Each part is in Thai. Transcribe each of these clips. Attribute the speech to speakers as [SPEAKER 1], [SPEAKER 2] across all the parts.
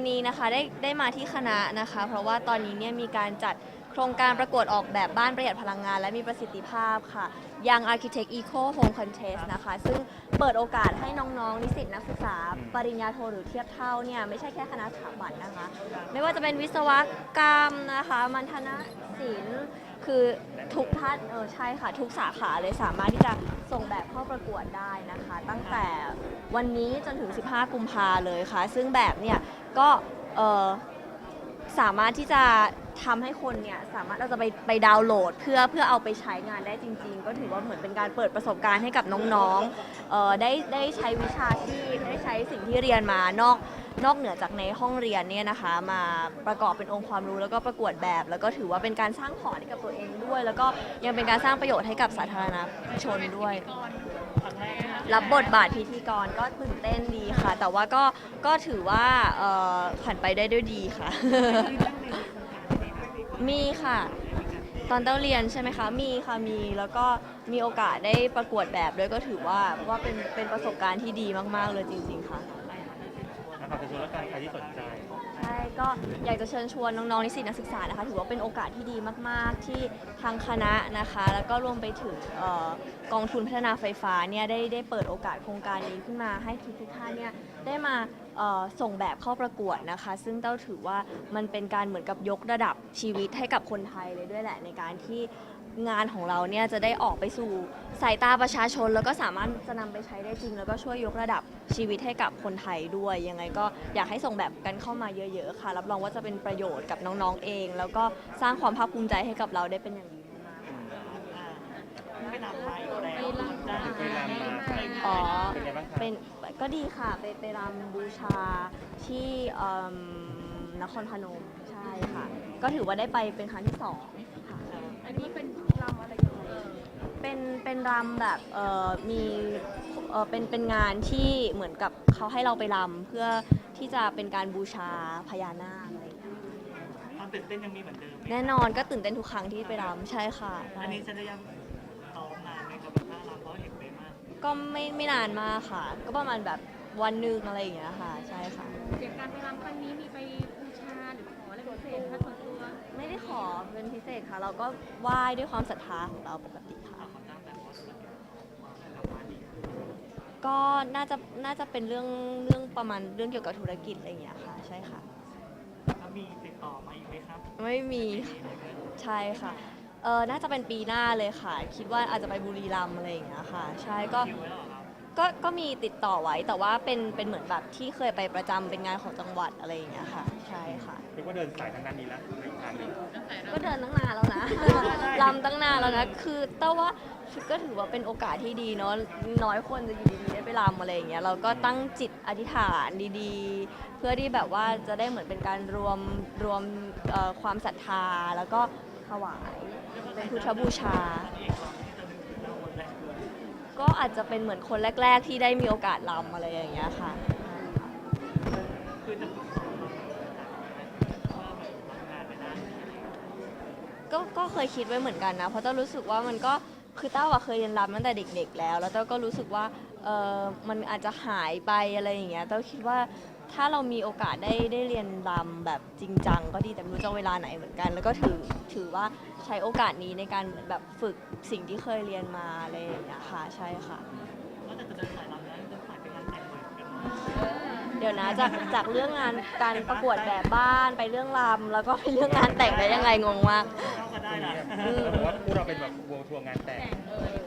[SPEAKER 1] วันนี้นะคะได้ได้มาที่คณะนะคะ เพราะว่าตอนนี้เนี่ยมีการจัดโครงการประกวดออกแบบบ้านประหยัดพลังงาน และมีประสิทธิภาพค่ะ Young Architect Eco Home Contest นะคะ ซึ่งเปิดโอกาสให้น้องๆ นิสิตนักศึกษา ปริญญาโทหรือเทียบเท่าเนี่ยไม่ใช่แค่คณะสถาบันนะคะ ไม่ว่าจะเป็นวิศวกรรมนะคะมัณฑนศิลป์คือทุกท่านเออใช่ค่ะ ทุกสาขาเลยสามารถที่จะส่งแบบเข้าประกวดได้นะคะ ตั้งแต่วันนี้จนถึง 15 กุมภาเลยค่ะ ซึ่งแบบเนี่ย ก็เออสามารถที่จะทำให้คนเนี่ยสามารถเราจะไปไปดาวน์โหลด เพื่อเพื่อเอาไปใช้งานได้จริง ๆ ก็ถือว่าเหมือนเป็นการเปิดประสบการณ์ให้กับน้องๆเอ่อได้ได้ใช้วิชาที่ได้ใช้สิ่งที่เรียนมานอกนอกเหนือจากในห้องเรียนเนี่ยนะคะ มาประกอบเป็นองค์ความรู้แล้วก็ประกวดแบบ แล้วก็ถือว่าเป็นการสร้างพอร์ตให้กับตัวเองด้วย แล้วก็ยังเป็นการสร้างประโยชน์ให้กับสาธารณชนด้วย รับบทบาทพิธีกรก็ตื่นเต้นดี ค่ะ แต่ว่าก็ก็ถือว่าเอ่อผ่านไปได้ด้วยดีค่ะ มีค่ะ ตอนเต้าเรียนใช่ไหมคะ มีค่ะ มีแล้วก็มีโอกาสได้ประกวดแบบด้วยก็ถือว่าว่าเป็นเป็นประสบการณ์ที่ดีมากๆเลยจริง ๆ ค่ะ
[SPEAKER 2] นะครับจะชวนแล้วกันใครที่สนใจ
[SPEAKER 1] ก็อยากจะเชิญชวนน้องๆนิสิตนักศึกษานะคะถือว่าเป็นโอกาสที่ดีมาก ๆ ที่ทางคณะนะคะ แล้วก็รวมไปถึงออกองทุนพัฒนาไฟฟ้าเนี่ยได้ได้เปิดโอกาสโครงการนี้ขึ้นมาให้ทุกๆท่านเนี่ยได้มาส่งแบบเข้าประกวดนะคะ ซึ่งเต้าถือว่ามันเป็นการเหมือนกับยกระดับชีวิตให้กับคนไทยเลยด้วยแหละในการที่ งานของเราเนี่ยจะได้ออกไปสู่สายตาประชาชน แล้วก็สามารถจะนำไปใช้ได้จริง แล้วก็ช่วยยกระดับชีวิตให้กับคนไทยด้วย ยังไงก็อยากให้ส่งแบบกันเข้ามาเยอะๆค่ะ รับรองว่าจะเป็นประโยชน์กับน้องๆเอง แล้วก็สร้างความภาคภูมิใจให้กับเราได้เป็นอย่างดีมากๆ
[SPEAKER 3] ไปนำมาอยู่แล้ว
[SPEAKER 2] ไปรำมา
[SPEAKER 1] อ๋อ
[SPEAKER 2] เป็นไงบ้างครับ
[SPEAKER 1] เป็นก็ดีค่ะไปไปรำบูชาที่เอิ่มนครพนมใช่ค่ะ ก็ถือว่าได้ไปเป็นครั้งที่สอง
[SPEAKER 4] อันนี้เป็นรำอะไรยังไง
[SPEAKER 1] เป็นเป็นรำแบบเอ่อมีเอ่อเป็นเป็นงานที่เหมือนกับเขาให้เราไปรำเพื่อที่จะเป็นการบูชาพญานาคอะไรอย่างเงี้ย
[SPEAKER 3] ความตื่นเต้นยังมีเหมือนเดิมไหม
[SPEAKER 1] แน่นอนก็ตื่นเต้นทุกครั้งที่ไปรำใช่ค่ะใช่
[SPEAKER 3] อันนี้ฉันจะยังซ้อมนานไหมครับถ้ารำเพราะเห็นไปมาก
[SPEAKER 1] ก็ไม่ไม่นานมากค่ะ ก็ประมาณแบบวันหนึ่งอะไรอย่างเงี้ยค่ะ ใช่ค่ะ
[SPEAKER 4] อย่างการไปรำครั้งนี้มีไป ไม่
[SPEAKER 1] ได้ขอเป็นพิเศษค่ะ เราก็ไหว้ด้วยความศรัทธาของเราปกติค่ะ
[SPEAKER 3] เขาจ้างแต่พอสมควรกลับมาดี
[SPEAKER 1] ก็น่าจะน่าจะเป็นเรื่องเรื่องประมาณเรื่องเกี่ยวกับธุรกิจอะไรอย่างเงี้ยค่ะ ใช่ค่ะ
[SPEAKER 3] แล้วมีติดต่อมาอีกไหมครับ
[SPEAKER 1] ไม่มีใช่ค่ะเออน่าจะเป็นปีหน้าเลยค่ะ คิดว่าอาจจะไปบุรีรัมย์อะไรอย่างเงี้ยค่ะ ใช่ก็
[SPEAKER 3] คิวไว้แล้วเหรอครับ
[SPEAKER 1] ก็ก็มีติดต่อไว้แต่ว่าเป็นเป็นเหมือนแบบที่เคยไปประจำเป็นงานของจังหวัดอะไรอย่างเงี้ยค่ะ ใช่ค่ะ
[SPEAKER 2] เรียกว่าเดินสายทางด้านนี้แล้วในทางนี้
[SPEAKER 1] ก็เดินตั้งนานแล้วนะลำตั้งนานแล้วนะ คือแต่ว่าก็ถือว่าเป็นโอกาสที่ดีเนาะ น้อยคนจะอยู่ดีๆได้ไปลำอะไรอย่างเงี้ย เราก็ตั้งจิตอธิษฐานดีๆ เพื่อที่แบบว่าจะได้เหมือนเป็นการรวมรวมเอ่อความศรัทธาแล้วก็ถวายเป็นพุทธบูชา ก็อาจจะเป็นเหมือนคนแรก ๆ ที่ได้มีโอกาสลำอะไรอย่างเงี้ยค่ะ
[SPEAKER 3] คือจะฝึกซ้อมมาว่าแบบทำงานไปได้
[SPEAKER 1] ก็ก็เคยคิดไว้เหมือนกันนะ เพราะเต้ารู้สึกว่ามันก็คือเต้าอะเคยเรียนรำตั้งแต่เด็ก ๆ แล้ว แล้วเต้าก็รู้สึกว่าเออมันอาจจะหายไปอะไรอย่างเงี้ยเต้าคิดว่า ถ้าเรามีโอกาสได้ได้เรียนรำแบบจริงจังก็ดีแต่ไม่รู้จะเวลาไหนเหมือนกัน แล้วก็ถือถือว่าใช้โอกาสนี้ในการแบบฝึกสิ่งที่เคยเรียนมาอะไรอย่างเงี้ยค่ะใช่ค่ะ
[SPEAKER 3] ก็จะเดินสายรำแล้วเดินสายไปงานแต่งเลยกันเนาะ
[SPEAKER 1] เดี๋ยวนะจากจากเรื่องงานการประกวดแบบบ้านไปเรื่องรำแล้วก็ไปเรื่องงานแต่งได้ยังไงงงมาก
[SPEAKER 3] เข้ากันได้นะ
[SPEAKER 2] เขาบอกว่าพวกเราเป็นแบบวงทัวร์งานแต่ง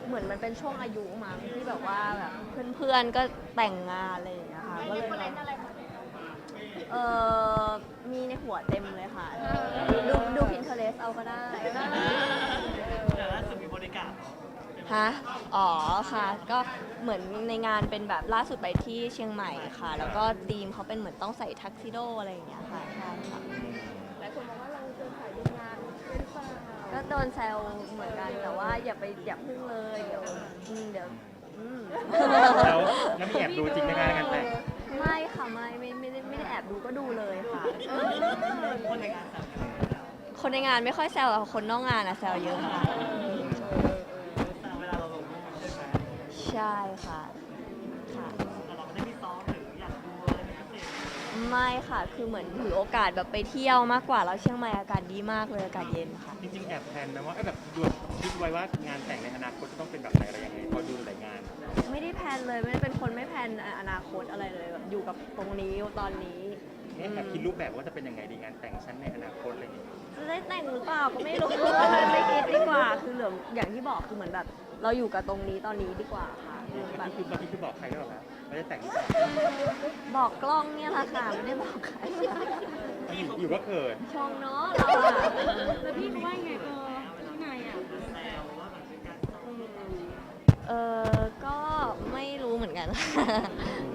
[SPEAKER 1] เหมือนมันเป็นช่วงอายุมั้งที่แบบว่าแบบเพื่อนๆก็แต่งงานอะไรอย่างเงี้ยค่ะก็เลย เออมีในหัวเต็มเลยค่ะ ดูดู Pinterest เอาก็ได้
[SPEAKER 3] แต่ล่าสุดมีบริการ
[SPEAKER 1] ฮะ อ๋อค่ะ ก็เหมือนในงานเป็นแบบล่าสุดไปที่เชียงใหม่ค่ะ แล้วก็ธีมเขาเป็นเหมือนต้องใส่ทักซิโดอะไรอย่างเงี้ยค่ะใช่ค่ะ
[SPEAKER 4] หลายคนบอกว่าเราเดินสายดูงานด้วยหรือเปล่า
[SPEAKER 1] ก็โดนแซวเหมือนกันแต่ว่าอย่าไปอย่าพึ่งเลยเดี๋ยวอืมเดี๋ยวอืม
[SPEAKER 2] แล้วแล้วมีแอบดูจริงไหมคะงานแต่ง
[SPEAKER 1] ไม่ค่ะไม่ไม่ไม่ได้ ไม่ได้แอบดูก็ดูเลยค่ะ
[SPEAKER 3] คนในงานแต่ง
[SPEAKER 1] คนในงานไม่ค่อยแซวแต่คนนอกงานอะแซวเยอะค่ะ
[SPEAKER 3] ใช่
[SPEAKER 1] ค่ะ ไม่ค่ะ คือเหมือนถือโอกาสแบบไปเที่ยวมากกว่าแล้วเชียงใหม่อากาศดีมากเลยอากาศเย็นค่ะ
[SPEAKER 2] จริงๆแอบแพลนนะว่าเอ้ยแบบดูคิดไว้ว่างานแต่งในอนาคตจะต้องเป็นแบบไหนอะไรยังไงพอดูหลายงาน
[SPEAKER 1] ไม่ได้แพลนเลยไม่ได้เป็นคนไม่แพลนอนาคตอะไรเลยแบบอยู่กับตรงนี้ตอนนี้
[SPEAKER 2] เอ๊ะแอบคิดรูปแบบว่าจะเป็นยังไงดีงานแต่งชั้นในอนาคตอะไรอย่างเงี้ย
[SPEAKER 1] จะได้แต่งหรือเปล่าก็ไม่รู้ไม่คิดดีกว่า คือเหลืออย่างที่บอกคือเหมือนแบบ เราอยู่กับตรงนี้ตอนนี้ดีกว่าค่ะคือแบ
[SPEAKER 2] เรา
[SPEAKER 1] บ
[SPEAKER 2] คิดเราคิดบอกใครหรือเปล่าครั บว่าจะแต่งหรือเปล่า
[SPEAKER 1] บอกกล้องเนี่ยแหละค่ะไม่ได้บอกใคร
[SPEAKER 2] อยู่อยู่ก็เขิน
[SPEAKER 1] ชงเนาะเราอะ
[SPEAKER 4] แล้วพี่เขาว่ายังไงเออพี่นายอะ
[SPEAKER 1] เออก็ไม่รู้เหมือนกัน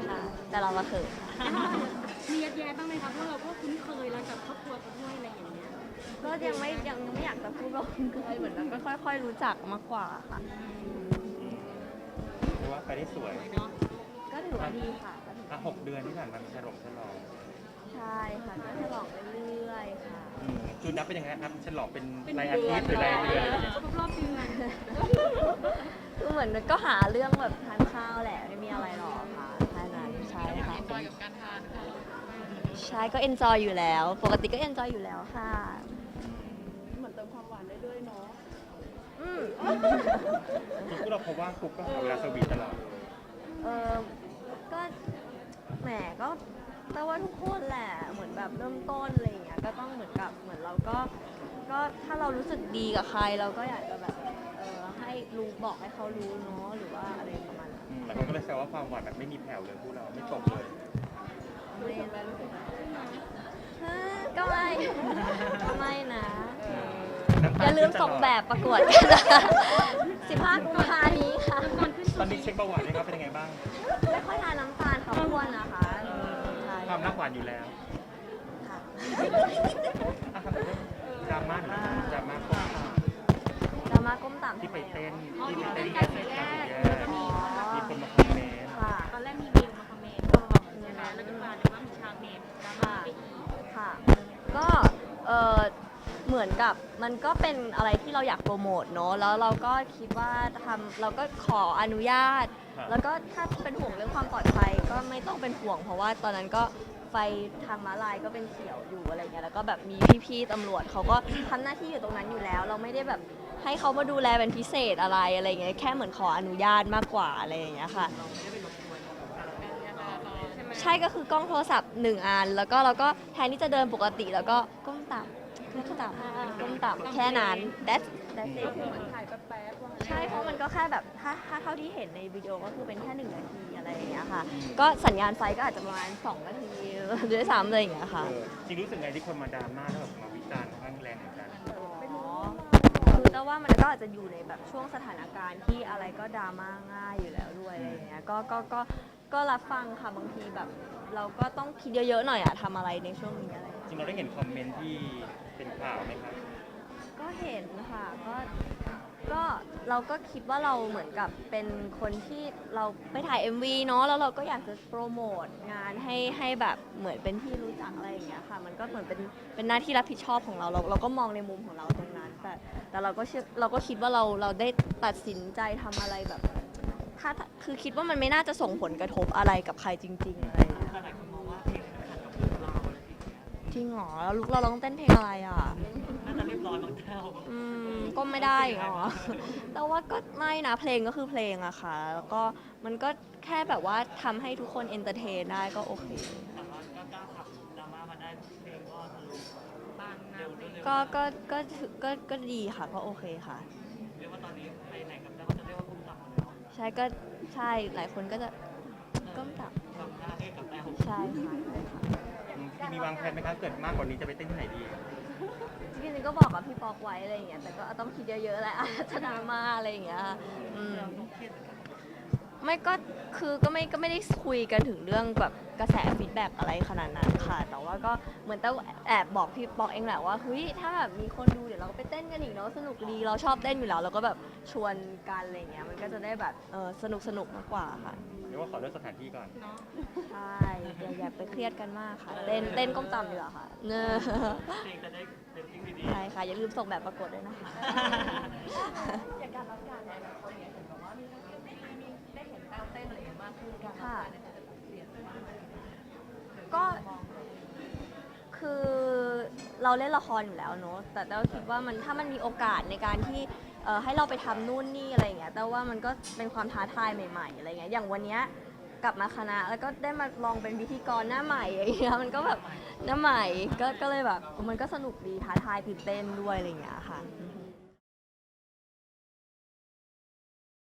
[SPEAKER 1] ค่ะแต่เรามาเขิน
[SPEAKER 4] มียัดแย้บ้างไหมคะเพราะเราก็คุ้นเคยแล้วกับครอบครัวเขาด้วยอะไรอย่างเงี้ย
[SPEAKER 1] ก็ยังไม่ยังไม่อยากจะพูดว่าคุ้นเคยเหมือนแบบก็ค่อย ๆ รู้จักมากกว่าค่ะ
[SPEAKER 2] เรียกว่าไปได้สวย
[SPEAKER 4] เนาะ
[SPEAKER 1] ก็ถือว่าดีค่ะก็ถือ
[SPEAKER 2] อะหกเดือนที่ผ่านมามีฉลองฉลอง
[SPEAKER 1] ใช่ค่ะก็ฉลองไปเรื่อยๆค่ะ
[SPEAKER 2] อืมคือนับเป็นยังไงครับฉลองเป็นรายอาทิตย์หรือรายเดือนอะไรอย่างเงี้ย
[SPEAKER 4] ครบรอบเดือน
[SPEAKER 1] คือเหมือนก็หาเรื่องแบบทานข้าวแหละไม่มีอะไรหรอกค่ะแค่นั้นใช่ค่ะใช่ก็เอนจอยอยู่แล้ว ปกติก็เอนจอยอยู่แล้วค่ะ
[SPEAKER 5] เหมือนเติมความหวานได้ด้วยเนาะ
[SPEAKER 1] อืม
[SPEAKER 2] คือพวกเราพบว่าคุกก็หาเวลาสวีทตลอด
[SPEAKER 1] เออ ก็แหมก็แต่ว่าทุกคนแหละเหมือนแบบเริ่มต้นอะไรอย่างเงี้ยก็ต้องเหมือนกับเหมือนเราก็ก็ถ้าเรารู้สึกดีกับใครเราก็อยากจะแบบเออให้รู้บอกให้เขารู้เนาะหรือว่าอะไรประมาณนั้น
[SPEAKER 2] อืมหลายคนก็เลยแซวว่าความหวานแบบไม่มีแผ่วเลยพวกเราไม่ตกเลย
[SPEAKER 1] ไม่ฮะก็ไม่ก็ไม่นะ
[SPEAKER 2] น้ำต
[SPEAKER 1] อย่าลืมส่งแบบประกวดกันนะคะ15 กุมภานี้ค่ะ
[SPEAKER 2] ตอนนี้เช็คประวัติไหมครับเป็นยังไงบ้าง
[SPEAKER 1] ไม่ค่อยทานน้ำตาลค่ะอ้วนนะคะใช่
[SPEAKER 2] ความรักหวานอยู่แล้ว
[SPEAKER 1] ค่ะ
[SPEAKER 2] อะครับดราม่าหน่อยดราม่าก็
[SPEAKER 1] ดราม่าก้มต่ำ
[SPEAKER 2] ที่ไปเต้น
[SPEAKER 4] อ๋อ
[SPEAKER 2] ที่
[SPEAKER 4] ที่
[SPEAKER 2] ไป
[SPEAKER 4] เป็
[SPEAKER 2] เต้
[SPEAKER 4] น
[SPEAKER 2] น
[SPEAKER 4] กา
[SPEAKER 2] กั
[SPEAKER 4] บมันก็เป็นอะ
[SPEAKER 1] ไรที่เราอยากโปรโมทเนอะแล้วเราก็คิดว่าทำเราก็ขออนุญาตแล้วก็ถ้าเป็นห่วงเรื่องความปลอดภัยก็ไม่ต้องเป็นห่วง เพราะว่าตอนนั้นก็ไฟทางม้าลายก็เป็นเขียวอยู่อะไรเงี้ยแล้วก็แบบมีพี่ๆตำรวจเขาก็ทำหน้าที่อยู่ตรงนั้นอยู่แล้ว เราไม่ได้แบบให้เขามาดูแลเป็นพิเศษอะไรอะไรเงี้ยแค่เหมือนขออนุญาตมากกว่าอะไรอย่างเงี้ยค่ะ ใช่ก็คือกล้องโทรศัพท์หนึ่งอัน แล้วก็เราก็แทนที่จะเดินปกติแล้วก็ก้มต่ำ ก้มต่ำก้มต่ำแค่นั้น that's that's it
[SPEAKER 5] เหมือนถ่ายแป๊บๆว่างั้น
[SPEAKER 1] ใช่เพราะมันก็แค่แบบถ้าถ้าเท่าที่เห็นในวิดีโอก็คือเป็นแค่หนึ่งนาทีอะไรอย่างเงี้ยค่ะ ก็สัญญาณไฟก็อาจจะประมาณ2นาทีด้วยซ้ำเลยอย่างเงี้ยค่ะ
[SPEAKER 2] เออจริงรู้สึกไงที่คนมาดราม่าแล้วแบบมาวิจารณ์ค่อนข้างแรงเหมือนกัน
[SPEAKER 1] อ๋อคือแต่ว่ามันก็อาจจะอยู่ในแบบช่วงสถานการณ์ที่อะไรก็ดราม่าง่ายอยู่แล้วด้วยอะไรอย่างเงี้ยก็ก็ก็ ก็รับฟังค่ะบางทีแบบ เราก็ต้องคิดเยอะๆหน่อยอะทำอะไรในช่วงนี้อะไรอย่างเงี้ย
[SPEAKER 2] จริงเราได้เห็นคอมเมนต์ที่เป็นข่าวไหมครับ
[SPEAKER 1] ก็เห็นค่ะก็ก็เราก็คิดว่าเราเหมือนกับเป็นคนที่เราไปถ่าย MV เนาะแล้วเราก็อยากจะโปรโมทงานให้ให้แบบเหมือนเป็นที่รู้จักอะไรอย่างเงี้ยค่ะ มันก็เหมือนเป็นเป็นหน้าที่รับผิดชอบของเราเรา เราก็มองในมุมของเราตรงนั้น แต่แต่เราก็เชื่อเราก็คิดว่าเราเราได้ตัดสินใจทำอะไรแบบ ถ้าถ้าคือคิดว่ามันไม่น่าจะส่งผลกระทบอะไรกับใครจริงๆอะไรอย่างเงี้ย
[SPEAKER 3] หลายคนมองว่าเพลงขัดกับเพลงเราอะไรอย่างเงี้ย
[SPEAKER 1] จริงเหรอแล้วลูกเราร้องเต้นเพลงอะไรอะ
[SPEAKER 3] น่าจะเรียบร้อยบางเท่า
[SPEAKER 1] อืมก็ไม่ได้เหรอ แต่ว่าก็ไม่นะเพลงก็คือเพลงอะค่ะ แล้วก็มันก็แค่แบบว่าทำให้ทุกคนเอนเตอร์เทนได้ก็โอเค
[SPEAKER 3] แต่ว่าก็กล้าขับดราม่ามาได้เพลงก็ทะลุ
[SPEAKER 4] บางนา
[SPEAKER 3] เร็ว
[SPEAKER 4] เพลง
[SPEAKER 3] เร็ว
[SPEAKER 1] ก็ ก็ ก็ถือก็ ก็ดีค่ะ ก็โอเคค่ะ
[SPEAKER 3] เรียกว่าตอนนี้ไปไหนกันได้ก็จะเรียกว่าคุ้มต่ำ หมดเลยเนาะ
[SPEAKER 1] ใช่ก็ใช่หลายคนก็จะก้มต่ำ
[SPEAKER 3] ทำหน้าให้กับแต้ว
[SPEAKER 1] ใช่ค่ะใช่ค่ะ
[SPEAKER 2] ที่มีวางแผนไหมครับเกิดมากกว่านี้จะไปเต้นที่ไหนดี
[SPEAKER 1] จริงๆก็บอกกับพี่ปอกไว้อะไรอย่างเงี้ยแต่ก็ต้องคิดเยอะๆแหละอาจจะดราม่าอะไรอย่างเงี้ยอืม ไม่ก็คือก็ไม่ก็ไม่ได้คุยกันถึงเรื่องแบบกระแสฟีดแบ็กอะไรขนาดนั้นค่ะ แต่ว่าก็เหมือนแต่แอบบอกพี่ปอกเองแหละว่าเฮ้ยถ้าแบบมีคนดูเดี๋ยวเราก็ไปเต้นกันอีกเนาะสนุกดีเราชอบเต้นอยู่แล้วเราก็แบบชวนกันอะไรอย่างเงี้ยมันก็จะได้แบบเออสนุกสนุกมากกว่าค่ะ
[SPEAKER 2] เรียกว่าขอเลือกสถานที่ก่อน
[SPEAKER 4] เนาะ
[SPEAKER 1] ใช่อย่าอย่าไปเครียดกันมากค่ะเต้นเต้นก้มต่ำดีกว่าค่ะเนอะ
[SPEAKER 3] เพลงจะได้เป็นทิ้งดี
[SPEAKER 1] ใช่ค่ะอย่าลืมส่งแบบประกวดด้วยนะคะ
[SPEAKER 3] ๆ
[SPEAKER 5] อย่างการรับงานเนี่ยคนเห็นแบบว่ามีทั้งเต้นมีได้เห็นแต้วเต้นอะไรอย่างเงี้ยมากขึ้นการรับ
[SPEAKER 1] ค่ะ
[SPEAKER 5] งานเนี่ยจะเปลี่ยนไปมาก
[SPEAKER 1] ก็เราเล่นละครอยู่แล้วเนอะแต่เราคิดว่ามันถ้ามันมีโอกาสในการที่เอ่อให้เราไปทำนู่นนี่อะไรอย่างเงี้ยแต่ว่ามันก็เป็นความท้าทายใหม่ๆอะไรเงี้ยอย่างวันเนี้ยกลับมาคณะแล้วก็ได้มาลองเป็นพิธีกรหน้าใหม่อย่างเงี้ยมันก็แบบหน้าใหม่ก็ก็เลยแบบมันก็สนุกดีท้าทายตื่นเต้นด้วยอะไรอย่างเงี้ยค่ะอือฮึ